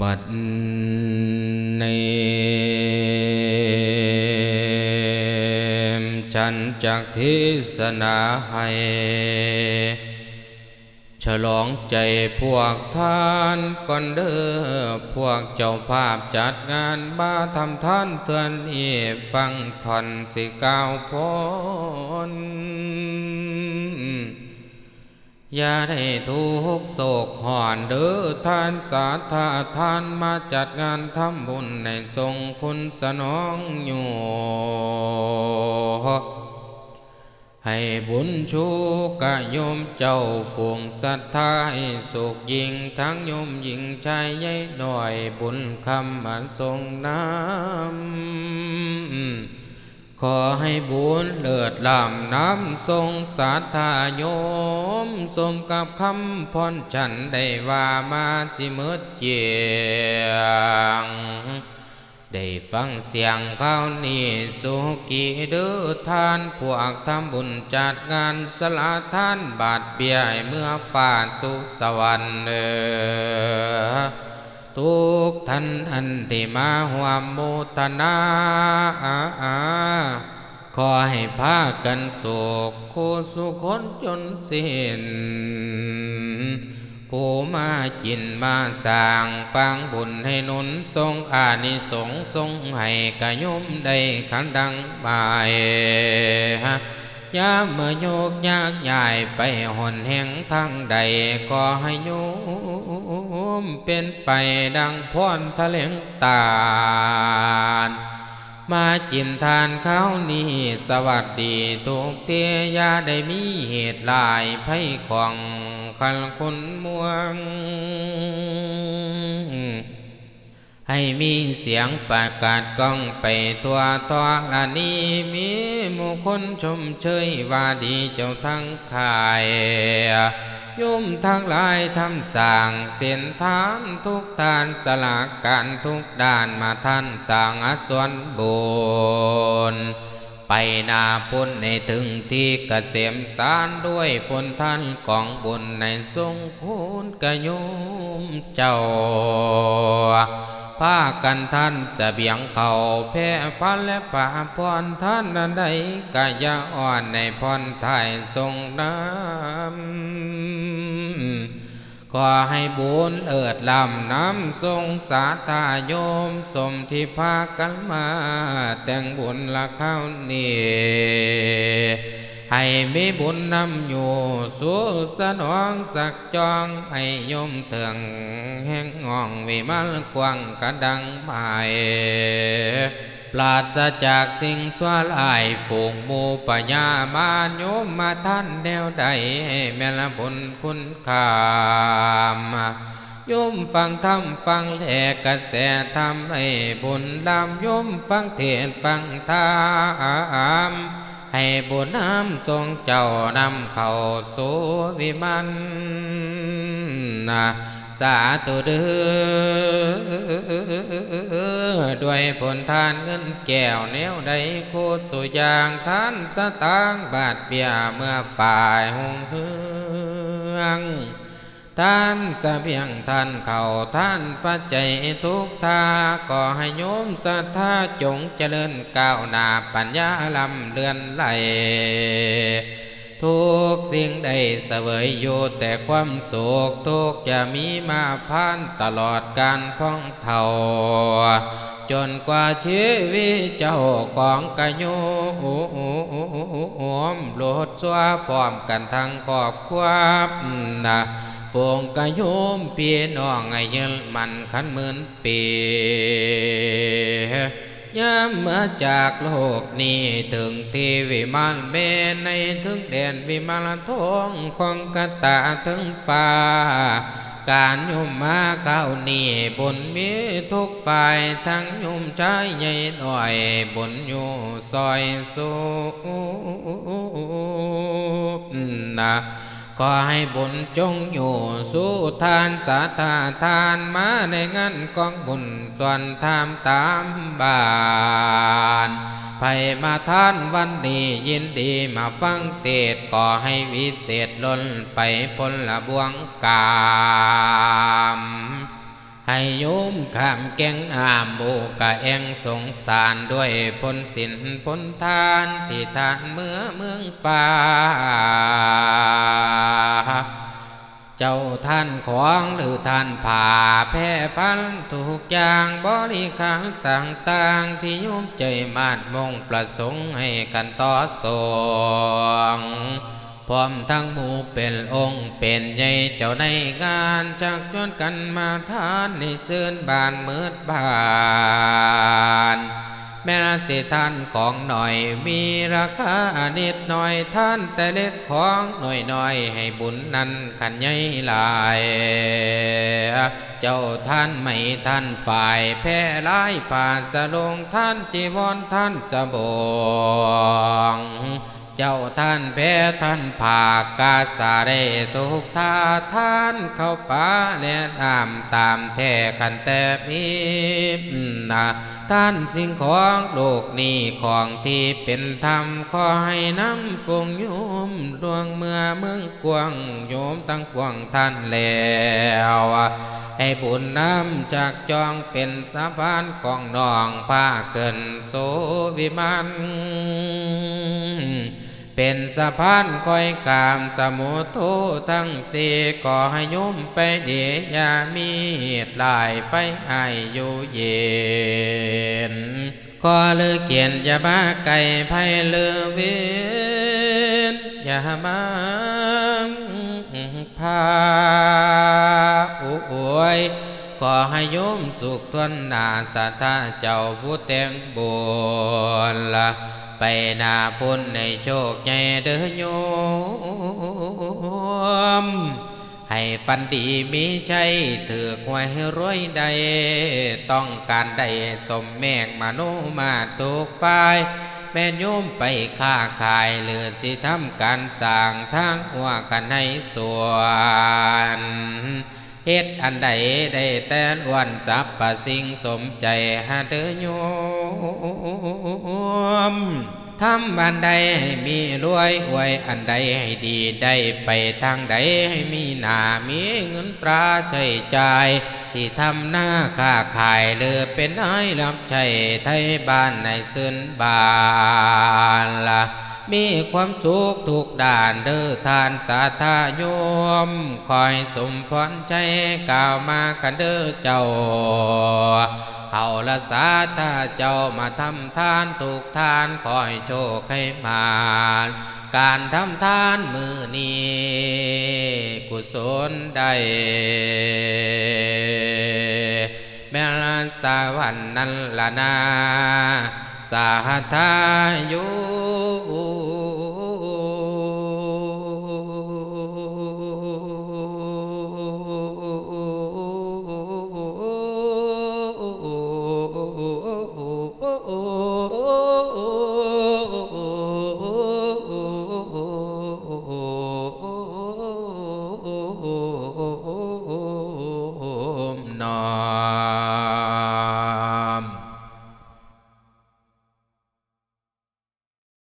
บัดนี้ฉันจากทิศนาให้ฉลองใจพวกท่านก่อนเด้อพวกเจ้าภาพจัดงานมาทำท่านเตือนอีฟังทอนสิกล่าวพร อย่าได้ทุกโศกหอนเด้อท่านสาธาทานมาจัดงานทำบุญในทรงคุณสนองอยู่ให้บุญชูกะโยมเจ้าฝูงศรัทธาให้สุขยิงทั้งโยมหญิงชายใหญ่หน่อยบุญคำมันทรงน้ำ ขอให้บุญเลิศล้ำน้ำทรงสาธาโยม สมกับคำพรฉันได้ว่ามาจิมืดเจียง ได้ฟังเสียงเขาวนี้สุกีเดือทานพวกทำบุญจัดงานสละทานบาทเบียเมื่อฟาดสุสวรรค์เออ ทุกท่านอันที่มาหวามโมทนาขอให้พากันสุขโคสุคนจนสิ้นผู้มาจินมาสร้างปังบุญให้นุนทรงอานิสงส์ทรงให้กะยมได้ขันดังบายยามเมื่อโยกยากใหญ่ไปหนแห่งทางใดก็ให้โย มเป็นไปดังพรทะเลงตาลมาจินทานเขานี่สวัสดีทุกเตียยาได้มีเหตุลายไพ่ของคันคนมวง ให้มีเสียงประกาศก้องไปตัวตัวละนี้มีหมู่คนชมเชยว่าดีเจ้าทั้งขาย ยุ่มทั้งหลายทำสั่งเสียนทานทุกทานสลากการทุกด้านมาท่านสั่งอสวนบุญไปนาพุนในถึงที่เกษมสารด้วยพลท่านกองบุญในทรงคุณกะยุมเจ้า พากันท่านจะเบียงเขาแพ่พันและป่าพรท่านนันใดกะยาอ่อนในพรไทยทรงน้ำขอให้บุญเอิดลำน้ำทรงสาธาโยม สมที่พากันมา แต่งบุญละเข้านี่ ให้มีบุญนำอยู่สู้สนองสักจองให้ยมเถืองแห่งงองวิมานกว้างกระดังไปปราศจากสิ่งชั่วร้ายฝูงมูปัญญามาโยมมาท่านแนวใดให้แม่ละบุญคุณคามโยมฟังธรรมฟังแหลกกระแสทำให้บุญลำโยมฟังเทศฟังธรรม ให้บุญน้ำทรงเจ้านำเข้าสู่วิมันนะสาธุเดือด้วยผลทานเงินแก้วแนวใดโคสุยางท่านสตางบาทเบียเมื่อฝ่ายหงเฮือง ท่านสเพียงท่านเข้าท่านปัจจัยทุกทาก็ให้โยมศรัทธาจงเจริญก้าวหน้าปัญญาลำเลือนไหลทุกสิ่งใดเสวยอยู่แต่ความสุขทุกจะมีมาผ่านตลอดการท่องเท่า จนกว่าชีวิตเจ้าของกะยุมโลดซัวพร้อมกันทั้งครอบครัวนะ ฟงกะโยมพี่น้องไงยืนมันขันหมื่นปียามเมื่อจากโลกนี้ถึงที่วิมานเบนในถึงแดนวิมานทองของกตาถึงฟ้า การโยมมาเก้านี่บุญมีทุกฝ่ายทั้งโยมชายใหญ่หน่อยบุญอยู่ซอยสูนะ ขอให้บุญจงอยู่สู้ทานสาธาทานมาในงานกองบุญส่วนทำตามบานไปมาทานวันนี้ยินดีมาฟังเทศขอให้วิเศษล้นไปพลละบวงกาม ให้โยมขามแก่งอามบูกะแองสงสารด้วยพลสินพลทานที่ทานเมื่อเมืองป่า เจ้าท่านของหรือท่านผ่าแพ่พันทุกอย่างบริการต่างๆ ที่โยมใจมาดมงประสงค์ให้กันต่อสง พร้อมทั้งหมู่เป็นองค์เป็นใหญ่เจ้าในงานจากจวนกันมาทานในเสื่อนบานมืดบานแม้ละสิท่านของหน่อยมีราคานิดหน่อยท่านแต่เล็กของหน่อยหน่อยให้บุญนั้นขันใหญ่หลาย เจ้าท่านไม่ท่านฝ่ายแพ้ร้ายผ่านจะลงท่านจีวรท่านจะบง เจ้าท่านแพ้ท่านผากกาสาเรทุกท่าท่านเข้าป่าและนำตามแท่ขันแต่มีนาท่านสิ่งของโลกนี้ของที่เป็นธรรมขอให้น้ำฟงโยมดวงเมื่อเมืองกวางโยมตั้งปวงท่านแล้วให้บุญน้ำจากจองเป็นสะพานของนองผ้าเกินโสวิมาน เป็นสะพานคอยกามสมุทุทั้งสี่ก่อให้โยมไปเดียยามีเหตุลายไปให้อยู่เย็นก็เลือเกียนอย่ามาไก่ไพ่เลือเวนอย่ามาพาโอ้ยขอให้โยมสุขทวนนาสัทธาเจ้าผู้แต่งบุญละ ไปนาพุ่นในโชคใหญ่เด้อโยม ให้ฟันดีมีใจถือกไว้รวยใด ต้องการได้สมแมงมโนมาตุกฝ่าย แม่โยมไปค้าขายเลือสิทำการสร้างทางหัวกันให้สวน เฮ็ดอันใดได้แต่ล้วนสับประสิ่งสมใจหาเด้อโยมทำอันใดให้มีรวยอวยอันใดให้ดีได้ไปทางใดให้มีหนามีเงินตราใช้จ่ายสิทำหน้าค้าขายเลือเป็นไอ้รับใช้ไทยบ้านในซึนบานละ มีความสุขทุกด่านเด้อทานสาธาโยม คอยสมพรใจกล่าวมากันเด้อเจ้าเฮาละสาธาเจ้ามาทำทานถูกทานคอยโชคให้มานการทำทานมือนี้กุศลได้แม่ละสวรรค์นั้นละนา สาธาโย